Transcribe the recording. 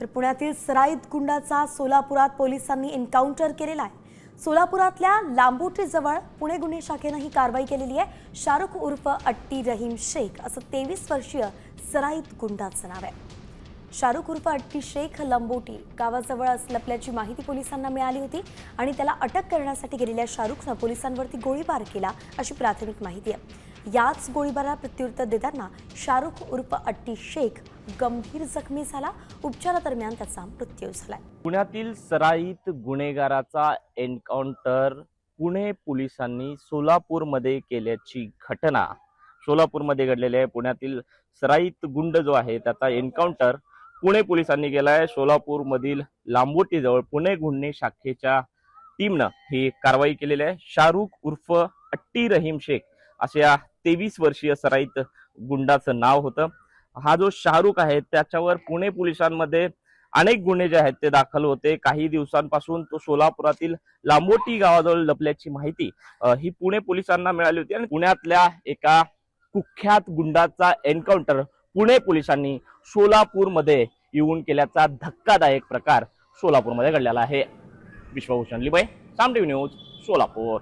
तर पुण्यातील सराईत गुंडाचा सोलापुरात पोलिसांनी एन्काउंटर केलेला आहे. सोलापुरातल्या लांबोटीजवळ पुणे गुन्हे शाखेनं ही कारवाई केलेली आहे. शाहरुख उर्फ अट्टी रहीम शेख असं तेवीस वर्षीय सराईत गुंडाचं नाव आहे. शाहरुख उर्फ अट्टी शेख लंबोटी गावाजवळ लपल्याची माहिती पोलिसांना मिळाली होती आणि त्याला अटक करण्यासाठी गेलेल्या शाहरुखनं पोलिसांवरती गोळीबार केला अशी प्राथमिक माहिती आहे. याच गोळीबाराला प्रत्युत्तर देताना शाहरुख उर्फ अट्टी शेख गंभीर जखमी झाला. उपचारादरम्यान त्याचा मृत्यू झाला पुण्यातील सराईत गुन्हेगाराचा एन्काउंटर पुणे पोलिसांनी सोलापूरमध्ये केल्याची घटना. सोलापूरमध्ये घडलेली आहे. पुण्यातील सराईत गुंड जो आहे त्याचा एन्काउंटर पुणे पोलिसांनी केला आहे सोलापूरमधील लांबोटीजवळ पुणे गुन्हे शाखेच्या टीमनं ही कारवाई केलेली आहे. शाहरुख उर्फ अट्टी रहीम शेख अशा तेवीस वर्षीय सराईत गुंडाचं नाव होतं. हा जो शाहरुख आहे त्याच्यावर पुणे पोलिसांमध्ये अनेक गुन्हे जे आहेत ते दाखल होते. काही दिवसांपासून तो सोलापुरातील लांबोटी गावाजवळ लपल्याची माहिती ही पुणे पोलिसांना मिळाली होती. आणि पुण्यातल्या एका कुख्यात गुंडाचा एन्काउंटर पुणे पोलिसांनी सोलापूरमध्ये येऊन केल्याचा धक्कादायक प्रकार सोलापूरमध्ये घडलेला आहे. विश्वभूषण लिबाई साम टीव्ही न्यूज सोलापूर.